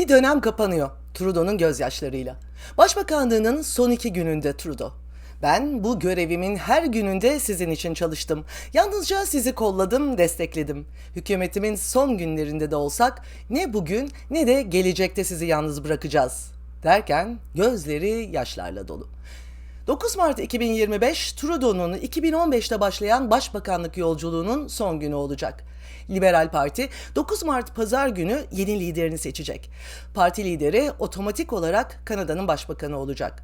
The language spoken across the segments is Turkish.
Bir dönem kapanıyor Trudeau'nun gözyaşlarıyla. Başbakanlığının son iki gününde Trudeau. Ben bu görevimin her gününde sizin için çalıştım. Yalnızca sizi kolladım, destekledim. Hükümetimin son günlerinde de olsak ne bugün ne de gelecekte sizi yalnız bırakacağız. Derken gözleri yaşlarla dolu. 9 Mart 2025 Trudeau'nun 2015'te başlayan başbakanlık yolculuğunun son günü olacak. Liberal Parti 9 Mart pazar günü yeni liderini seçecek. Parti lideri otomatik olarak Kanada'nın başbakanı olacak.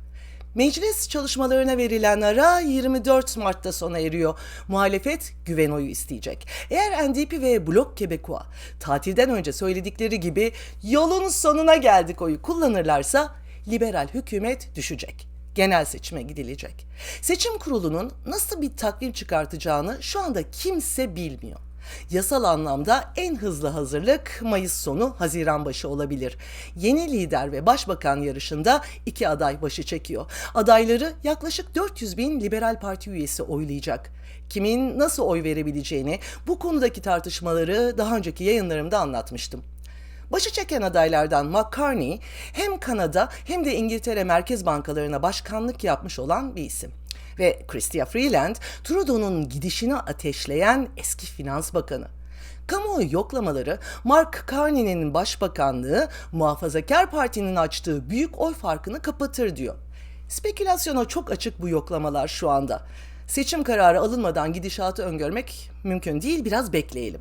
Meclis çalışmalarına verilen ara 24 Mart'ta sona eriyor. Muhalefet güven oyu isteyecek. Eğer NDP ve Blok Québécois tatilden önce söyledikleri gibi yolun sonuna geldik oyu kullanırlarsa liberal hükümet düşecek genel seçime gidilecek. Seçim kurulunun nasıl bir takvim çıkartacağını şu anda kimse bilmiyor. Yasal anlamda en hızlı hazırlık Mayıs sonu Haziran başı olabilir. Yeni lider ve başbakan yarışında iki aday başı çekiyor. Adayları yaklaşık 400 bin Liberal Parti üyesi oylayacak. Kimin nasıl oy verebileceğini bu konudaki tartışmaları daha önceki yayınlarımda anlatmıştım. Başı çeken adaylardan McCartney hem Kanada hem de İngiltere merkez bankalarına başkanlık yapmış olan bir isim. Ve Chrystia Freeland, Trudeau'nun gidişini ateşleyen eski finans bakanı. Kamuoyu yoklamaları Mark Carney'nin başbakanlığı Muhafazakar Parti'nin açtığı büyük oy farkını kapatır diyor. Spekülasyona çok açık bu yoklamalar şu anda. Seçim kararı alınmadan gidişatı öngörmek mümkün değil, biraz bekleyelim.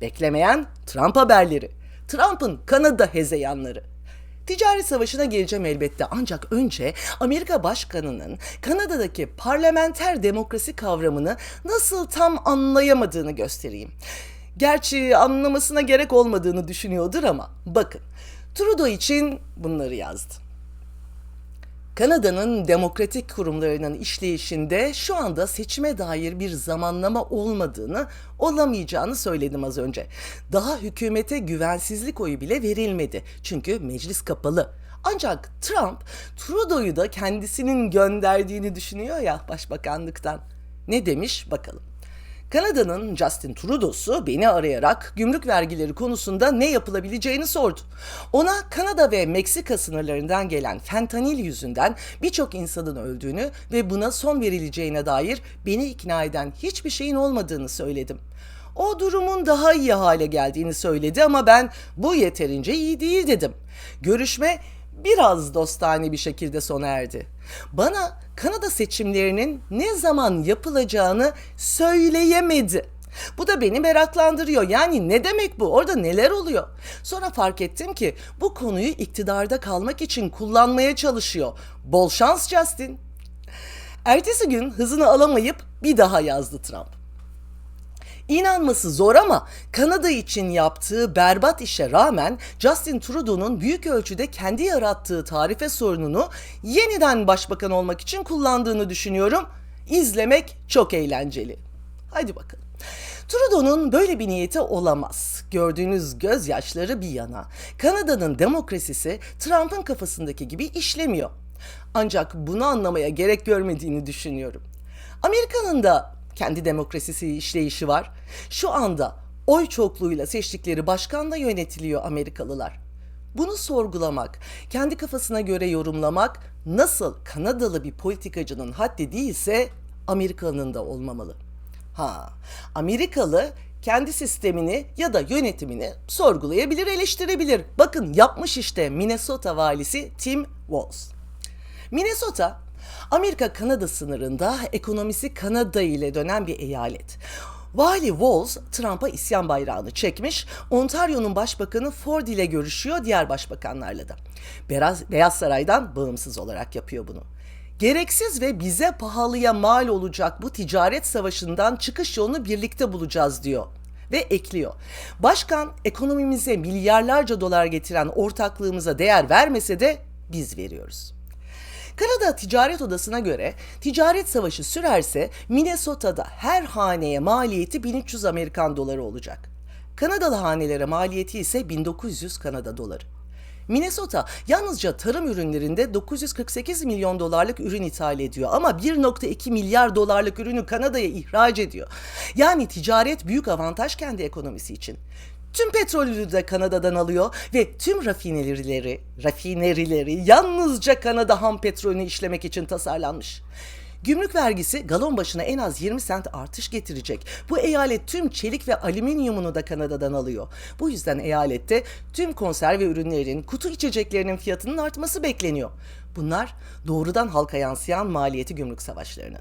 Beklemeyen Trump haberleri. Trump'ın Kanada hezeyanları. Ticaret savaşına geleceğim elbette ancak önce Amerika Başkanı'nın Kanada'daki parlamenter demokrasi kavramını nasıl tam anlayamadığını göstereyim. Gerçi anlamasına gerek olmadığını düşünüyordur ama bakın Trudeau için bunları yazdı. Kanada'nın demokratik kurumlarının işleyişinde şu anda seçime dair bir zamanlama olmadığını, olamayacağını söyledim az önce. Daha hükümete güvensizlik oyu bile verilmedi. Çünkü meclis kapalı. Ancak Trump Trudeau'yu da kendisinin gönderdiğini düşünüyor ya başbakanlıktan. Ne demiş bakalım. Kanada'nın Justin Trudeau'su beni arayarak gümrük vergileri konusunda ne yapılabileceğini sordu. Ona Kanada ve Meksika sınırlarından gelen fentanil yüzünden birçok insanın öldüğünü ve buna son verileceğine dair beni ikna eden hiçbir şeyin olmadığını söyledim. O durumun daha iyi hale geldiğini söyledi ama ben bu yeterince iyi değil dedim. Görüşme biraz dostane bir şekilde sona erdi. Bana Kanada seçimlerinin ne zaman yapılacağını söyleyemedi. Bu da beni meraklandırıyor. Yani ne demek bu? Orada neler oluyor? Sonra fark ettim ki bu konuyu iktidarda kalmak için kullanmaya çalışıyor. Bol şans Justin. Ertesi gün hızını alamayıp bir daha yazdı Trump. İnanması zor ama Kanada için yaptığı berbat işe rağmen Justin Trudeau'nun büyük ölçüde kendi yarattığı tarife sorununu yeniden başbakan olmak için kullandığını düşünüyorum. İzlemek çok eğlenceli. Hadi bakalım. Trudeau'nun böyle bir niyeti olamaz. Gördüğünüz gözyaşları bir yana. Kanada'nın demokrasisi Trump'ın kafasındaki gibi işlemiyor. Ancak bunu anlamaya gerek görmediğini düşünüyorum. Amerika'nın da kendi demokrasisi işleyişi var. Şu anda oy çokluğuyla seçtikleri başkanla yönetiliyor Amerikalılar. Bunu sorgulamak, kendi kafasına göre yorumlamak nasıl Kanadalı bir politikacının haddi değilse Amerikalı'nın da olmamalı. Ha, Amerikalı kendi sistemini ya da yönetimini sorgulayabilir, eleştirebilir. Bakın yapmış işte Minnesota valisi Tim Walz. Minnesota Amerika-Kanada sınırında ekonomisi Kanada ile dönen bir eyalet. Vali Walz Trump'a isyan bayrağını çekmiş, Ontario'nun başbakanı Ford ile görüşüyor diğer başbakanlarla da. Beyaz, Beyaz Saray'dan bağımsız olarak yapıyor bunu. Gereksiz ve bize pahalıya mal olacak bu ticaret savaşından çıkış yolunu birlikte bulacağız diyor ve ekliyor. Başkan ekonomimize milyarlarca dolar getiren ortaklığımıza değer vermese de biz veriyoruz. Kanada Ticaret Odası'na göre ticaret savaşı sürerse Minnesota'da her haneye maliyeti 1300 Amerikan doları olacak. Kanadalı hanelere maliyeti ise 1900 Kanada doları. Minnesota yalnızca tarım ürünlerinde 948 milyon dolarlık ürün ithal ediyor ama 1.2 milyar dolarlık ürünü Kanada'ya ihraç ediyor. Yani ticaret büyük avantaj kendi ekonomisi için. Tüm petrolü de Kanada'dan alıyor ve tüm rafinerileri, rafinerileri yalnızca Kanada ham petrolünü işlemek için tasarlanmış. Gümrük vergisi galon başına en az 20 sent artış getirecek. Bu eyalet tüm çelik ve alüminyumunu da Kanada'dan alıyor. Bu yüzden eyalette tüm konserve ürünlerin, kutu içeceklerinin fiyatının artması bekleniyor. Bunlar doğrudan halka yansıyan maliyeti gümrük savaşlarını.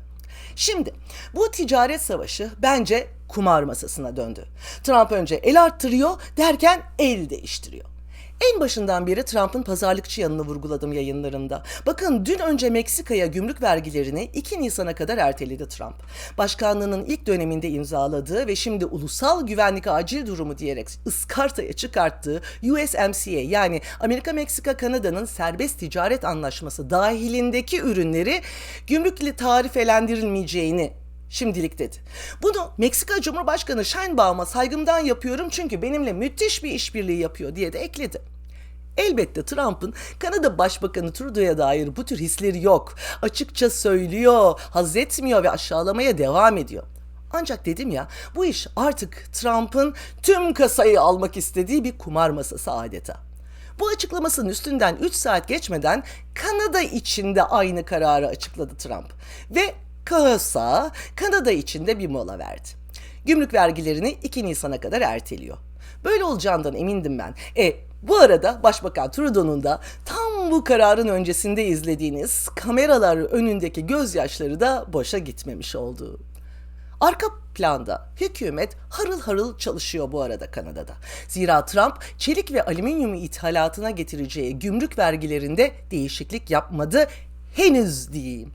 Şimdi bu ticaret savaşı bence kumar masasına döndü. Trump önce el arttırıyor derken el değiştiriyor. En başından beri Trump'ın pazarlıkçı yanını vurguladım yayınlarımda. Bakın dün önce Meksika'ya gümrük vergilerini 2 Nisan'a kadar erteledi Trump. Başkanlığının ilk döneminde imzaladığı ve şimdi ulusal güvenlik acil durumu diyerek ıskartaya çıkarttığı USMCA yani Amerika-Meksika-Kanada'nın serbest ticaret anlaşması dahilindeki ürünleri gümrükle tarifelendirilmeyeceğini şimdilik dedi. Bunu Meksika Cumhurbaşkanı Sheinbaum'a saygımdan yapıyorum çünkü benimle müthiş bir işbirliği yapıyor diye de ekledi. Elbette Trump'ın Kanada Başbakanı Trudeau'ya dair bu tür hisleri yok. Açıkça söylüyor, haz etmiyor ve aşağılamaya devam ediyor. Ancak dedim ya bu iş artık Trump'ın tüm kasayı almak istediği bir kumar masası adeta. Bu açıklamasının üstünden 3 saat geçmeden Kanada içinde aynı kararı açıkladı Trump. Ve kasa Kanada içinde bir mola verdi. Gümrük vergilerini 2 Nisan'a kadar erteliyor. Böyle olacağından emindim ben. E bu arada Başbakan Trudeau'nun da tam bu kararın öncesinde izlediğiniz kameralar önündeki gözyaşları da boşa gitmemiş oldu. Arka planda hükümet harıl harıl çalışıyor bu arada Kanada'da. Zira Trump çelik ve alüminyum ithalatına getireceği gümrük vergilerinde değişiklik yapmadı henüz diyeyim.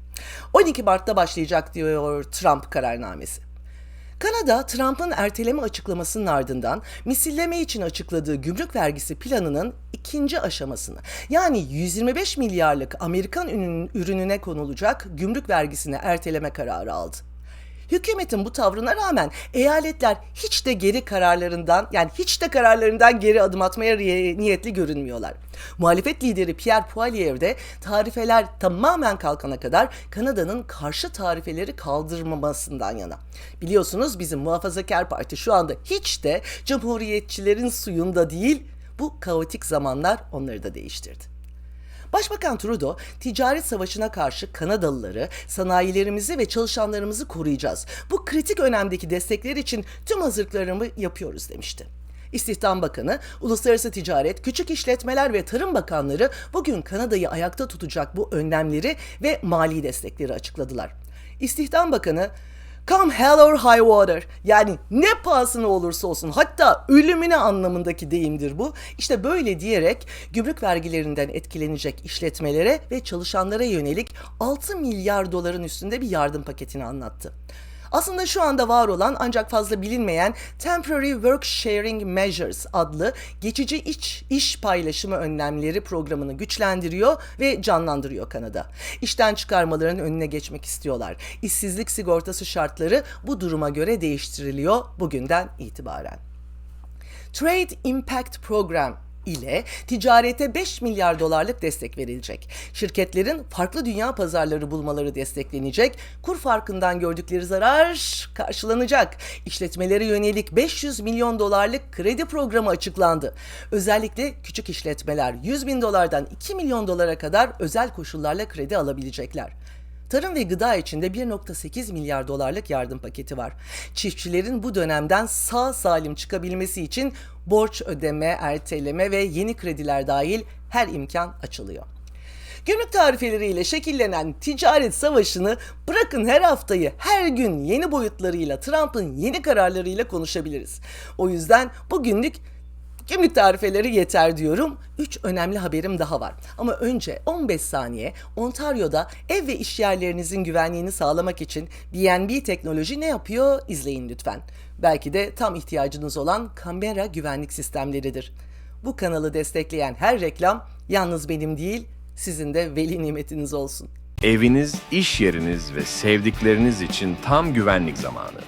12 Mart'ta başlayacak diyor Trump kararnamesi. Kanada, Trump'ın erteleme açıklamasının ardından misilleme için açıkladığı gümrük vergisi planının ikinci aşamasını yani 125 milyarlık Amerikan ürünün- ürününe konulacak gümrük vergisini erteleme kararı aldı. Hükümetin bu tavrına rağmen eyaletler hiç de geri kararlarından yani hiç de kararlarından geri adım atmaya niyetli görünmüyorlar. Muhalefet lideri Pierre Poilievre de tarifeler tamamen kalkana kadar Kanada'nın karşı tarifeleri kaldırmamasından yana. Biliyorsunuz bizim muhafazakar parti şu anda hiç de cumhuriyetçilerin suyunda değil bu kaotik zamanlar onları da değiştirdi. Başbakan Trudeau, ticaret savaşına karşı Kanadalıları, sanayilerimizi ve çalışanlarımızı koruyacağız. Bu kritik önemdeki destekler için tüm hazırlıklarımı yapıyoruz demişti. İstihdam Bakanı, Uluslararası Ticaret, Küçük İşletmeler ve Tarım Bakanları bugün Kanada'yı ayakta tutacak bu önlemleri ve mali destekleri açıkladılar. İstihdam Bakanı, Come hell or high water. Yani ne pahasına olursa olsun hatta ölümüne anlamındaki deyimdir bu. İşte böyle diyerek gümrük vergilerinden etkilenecek işletmelere ve çalışanlara yönelik 6 milyar doların üstünde bir yardım paketini anlattı. Aslında şu anda var olan ancak fazla bilinmeyen Temporary Work Sharing Measures adlı geçici iç iş paylaşımı önlemleri programını güçlendiriyor ve canlandırıyor Kanada. İşten çıkarmaların önüne geçmek istiyorlar. İşsizlik sigortası şartları bu duruma göre değiştiriliyor bugünden itibaren. Trade Impact Program ile ticarete 5 milyar dolarlık destek verilecek. Şirketlerin farklı dünya pazarları bulmaları desteklenecek. Kur farkından gördükleri zarar karşılanacak. İşletmelere yönelik 500 milyon dolarlık kredi programı açıklandı. Özellikle küçük işletmeler 100 bin dolardan 2 milyon dolara kadar özel koşullarla kredi alabilecekler. Tarım ve gıda için de 1.8 milyar dolarlık yardım paketi var. Çiftçilerin bu dönemden sağ salim çıkabilmesi için borç ödeme, erteleme ve yeni krediler dahil her imkan açılıyor. Gümrük tarifeleriyle şekillenen ticaret savaşını bırakın her haftayı her gün yeni boyutlarıyla Trump'ın yeni kararlarıyla konuşabiliriz. O yüzden bugünlük Gümrük tarifeleri yeter diyorum. 3 önemli haberim daha var. Ama önce 15 saniye Ontario'da ev ve iş yerlerinizin güvenliğini sağlamak için BNB teknoloji ne yapıyor izleyin lütfen. Belki de tam ihtiyacınız olan kamera güvenlik sistemleridir. Bu kanalı destekleyen her reklam yalnız benim değil, sizin de veli nimetiniz olsun. Eviniz, iş yeriniz ve sevdikleriniz için tam güvenlik zamanı.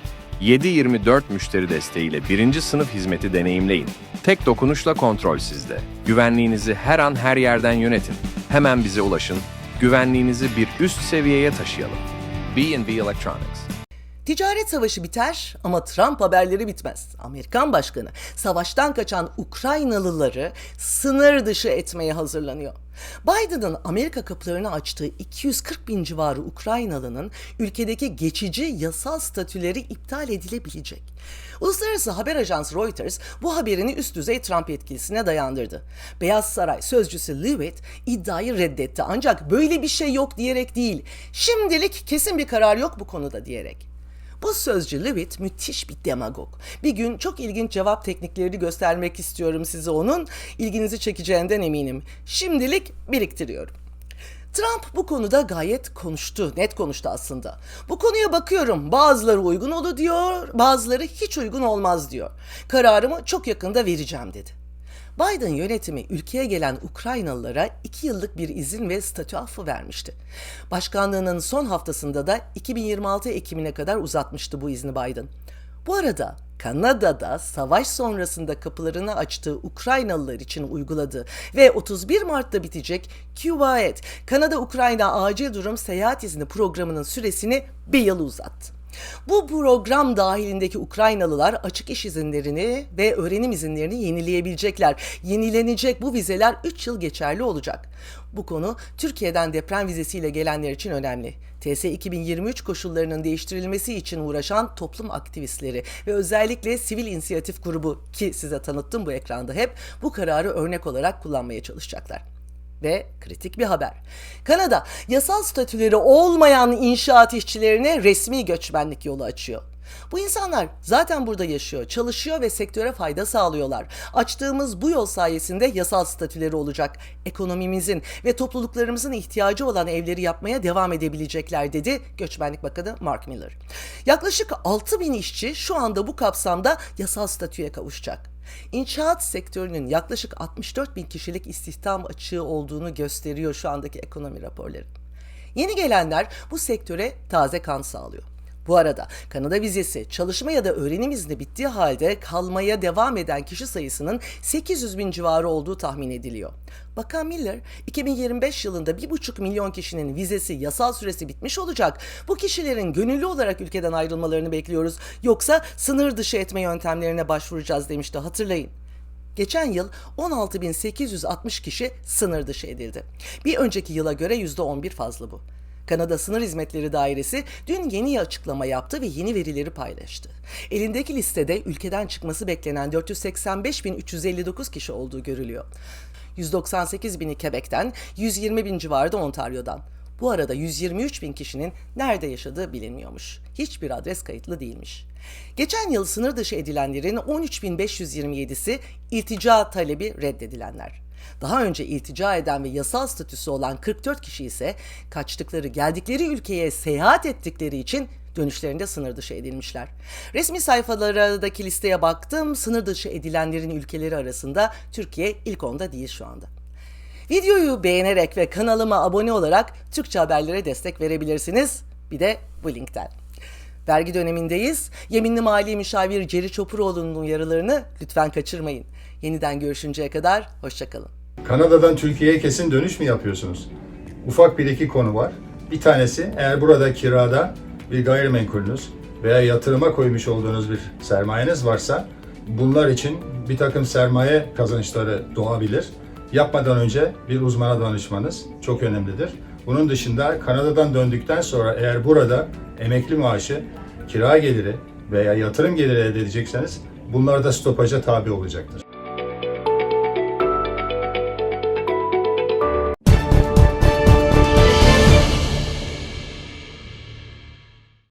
7-24 müşteri desteğiyle birinci sınıf hizmeti deneyimleyin. Tek dokunuşla kontrol sizde. Güvenliğinizi her an her yerden yönetin. Hemen bize ulaşın. Güvenliğinizi bir üst seviyeye taşıyalım. B&B Electronics. Ticaret savaşı biter ama Trump haberleri bitmez. Amerikan başkanı savaştan kaçan Ukraynalıları sınır dışı etmeye hazırlanıyor. Biden'ın Amerika kapılarını açtığı 240 bin civarı Ukraynalı'nın ülkedeki geçici yasal statüleri iptal edilebilecek. Uluslararası haber ajansı Reuters bu haberini üst düzey Trump yetkilisine dayandırdı. Beyaz Saray sözcüsü Lewitt iddiayı reddetti ancak böyle bir şey yok diyerek değil, şimdilik kesin bir karar yok bu konuda diyerek. Bu sözcü Lewitt müthiş bir demagog. Bir gün çok ilginç cevap tekniklerini göstermek istiyorum size onun. İlginizi çekeceğinden eminim. Şimdilik biriktiriyorum. Trump bu konuda gayet konuştu, net konuştu aslında. Bu konuya bakıyorum, bazıları uygun olur diyor, bazıları hiç uygun olmaz diyor. Kararımı çok yakında vereceğim dedi. Biden yönetimi ülkeye gelen Ukraynalılara iki yıllık bir izin ve statü affı vermişti. Başkanlığının son haftasında da 2026 Ekim'ine kadar uzatmıştı bu izni Biden. Bu arada Kanada'da savaş sonrasında kapılarını açtığı Ukraynalılar için uyguladığı ve 31 Mart'ta bitecek QAED, Kanada-Ukrayna Acil Durum Seyahat İzni programının süresini bir yıl uzattı. Bu program dahilindeki Ukraynalılar açık iş izinlerini ve öğrenim izinlerini yenileyebilecekler. Yenilenecek bu vizeler 3 yıl geçerli olacak. Bu konu Türkiye'den deprem vizesiyle gelenler için önemli. TS 2023 koşullarının değiştirilmesi için uğraşan toplum aktivistleri ve özellikle sivil inisiyatif grubu ki size tanıttım bu ekranda hep bu kararı örnek olarak kullanmaya çalışacaklar. Ve kritik bir haber. Kanada yasal statüleri olmayan inşaat işçilerine resmi göçmenlik yolu açıyor. Bu insanlar zaten burada yaşıyor, çalışıyor ve sektöre fayda sağlıyorlar. Açtığımız bu yol sayesinde yasal statüleri olacak. Ekonomimizin ve topluluklarımızın ihtiyacı olan evleri yapmaya devam edebilecekler dedi Göçmenlik Bakanı Mark Miller. Yaklaşık 6 bin işçi şu anda bu kapsamda yasal statüye kavuşacak. İnşaat sektörünün yaklaşık 64 bin kişilik istihdam açığı olduğunu gösteriyor şu andaki ekonomi raporları. Yeni gelenler bu sektöre taze kan sağlıyor. Bu arada Kanada vizesi çalışma ya da öğrenim izni bittiği halde kalmaya devam eden kişi sayısının 800 bin civarı olduğu tahmin ediliyor. Bakan Miller 2025 yılında 1,5 milyon kişinin vizesi yasal süresi bitmiş olacak. Bu kişilerin gönüllü olarak ülkeden ayrılmalarını bekliyoruz. Yoksa sınır dışı etme yöntemlerine başvuracağız demişti hatırlayın. Geçen yıl 16.860 kişi sınır dışı edildi. Bir önceki yıla göre %11 fazla bu. Kanada Sınır Hizmetleri Dairesi dün yeni açıklama yaptı ve yeni verileri paylaştı. Elindeki listede ülkeden çıkması beklenen 485.359 kişi olduğu görülüyor. 198 bini Quebec'ten, 120 bin civarı da Ontario'dan. Bu arada 123 bin kişinin nerede yaşadığı bilinmiyormuş. Hiçbir adres kayıtlı değilmiş. Geçen yıl sınır dışı edilenlerin 13.527'si iltica talebi reddedilenler. Daha önce iltica eden ve yasal statüsü olan 44 kişi ise kaçtıkları, geldikleri ülkeye seyahat ettikleri için dönüşlerinde sınır dışı edilmişler. Resmi sayfalardaki listeye baktım. Sınır dışı edilenlerin ülkeleri arasında Türkiye ilk onda değil şu anda. Videoyu beğenerek ve kanalıma abone olarak Türkçe haberlere destek verebilirsiniz. Bir de bu linkten. Vergi dönemindeyiz. Yeminli Mali Müşavir Ceri Çopuroğlu'nun uyarılarını lütfen kaçırmayın. Yeniden görüşünceye kadar hoşçakalın. Kanada'dan Türkiye'ye kesin dönüş mü yapıyorsunuz? Ufak bir iki konu var. Bir tanesi eğer burada kirada bir gayrimenkulünüz veya yatırıma koymuş olduğunuz bir sermayeniz varsa bunlar için bir takım sermaye kazançları doğabilir. Yapmadan önce bir uzmana danışmanız çok önemlidir. Bunun dışında Kanada'dan döndükten sonra eğer burada emekli maaşı, kira geliri veya yatırım geliri elde edecekseniz bunlar da stopaja tabi olacaktır.